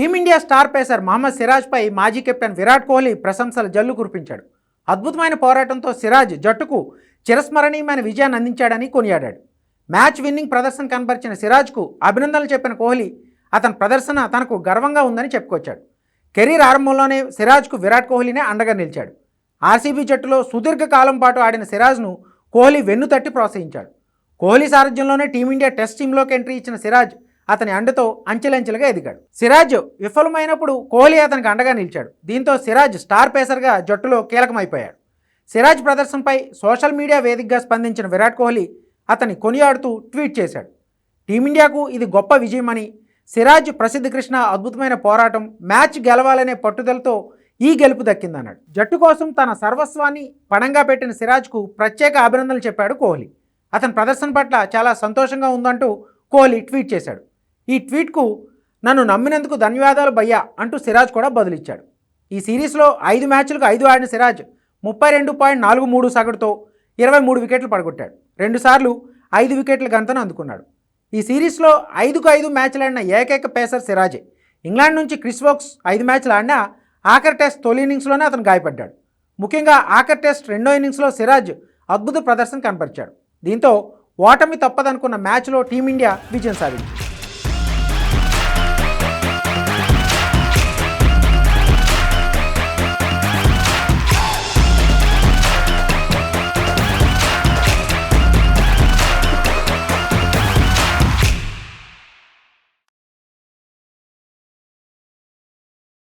Team India star pacer Mohammed సిరాజ్పై మాజీ captain Virat Kohli ప్రశంసల జల్లు కురిపించాడు. అద్భుతమైన పోరాటంతో సిరాజ్ జట్టుకు చిరస్మరణీయమైన విజయాన్ని అందించాడని కొనియాడాడు. మ్యాచ్ విన్నింగ్ ప్రదర్శన కనబరిచిన సిరాజ్కు అభినందనలు చెప్పిన కోహ్లీ అతని ప్రదర్శన తనకు గర్వంగా ఉందని చెప్పుకొచ్చాడు. కెరీర్ ఆరంభంలోనే సిరాజ్కు విరాట్ కోహ్లీనే అండగా నిలిచాడు. ఆర్సీబీ జట్టులో సుదీర్ఘ కాలం పాటు ఆడిన సిరాజ్ను కోహ్లీ వెన్ను తట్టి ప్రోత్సహించాడు. కోహ్లీ సారథ్యంలోనే టీమిండియా టెస్ట్ టీంలోకి ఎంట్రీ ఇచ్చిన సిరాజ్ అతని అండతో అంచెలంచెలుగా ఎదిగాడు. సిరాజ్ విఫలమైనప్పుడు కోహ్లీ అతనికి అండగా నిలిచాడు. దీంతో సిరాజ్ స్టార్ పేసర్గా జట్టులో కీలకమైపోయాడు. సిరాజ్ ప్రదర్శనపై సోషల్ మీడియా వేదికగా స్పందించిన విరాట్ కోహ్లీ అతన్ని కొనియాడుతూ ట్వీట్ చేశాడు. టీమిండియాకు ఇది గొప్ప విజయమని సిరాజ్ ప్రసిద్ధ కృష్ణ అద్భుతమైన పోరాటం మ్యాచ్ గెలవాలనే పట్టుదలతో ఈ గెలుపు దక్కిందన్నాడు. జట్టు కోసం తన సర్వస్వాన్ని పణంగా పెట్టిన సిరాజ్కు ప్రత్యేక అభినందనలు చెప్పాడు కోహ్లీ. అతని ప్రదర్శన పట్ల చాలా సంతోషంగా ఉందంటూ కోహ్లీ ట్వీట్ చేశాడు. ఈ ట్వీట్కు నన్ను నమ్మినందుకు ధన్యవాదాలు భయ్యా అంటూ సిరాజ్ కూడా బదులిచ్చాడు. ఈ సిరీస్లో ఐదు మ్యాచ్లకు ఐదు ఆడిన సిరాజ్ ముప్పై రెండు పాయింట్ నాలుగు మూడు సగటుతో ఇరవై మూడు వికెట్లు పడగొట్టాడు. రెండుసార్లు ఐదు వికెట్ల గంతను అందుకున్నాడు. ఈ సిరీస్లో ఐదుకు ఐదు మ్యాచ్లు ఆడిన ఏకైక పేసర్ సిరాజే. ఇంగ్లాండ్ నుంచి క్రిస్ వోక్స్ ఐదు మ్యాచ్లు ఆడినా ఆఖరి టెస్ట్ తొలి ఇన్నింగ్స్లోనే అతను గాయపడ్డాడు. ముఖ్యంగా ఆఖరి టెస్ట్ రెండో ఇన్నింగ్స్లో సిరాజ్ అద్భుత ప్రదర్శన కనపరిచాడు. దీంతో ఓటమి తప్పదనుకున్న మ్యాచ్లో టీమిండియా విజయం సాధించింది.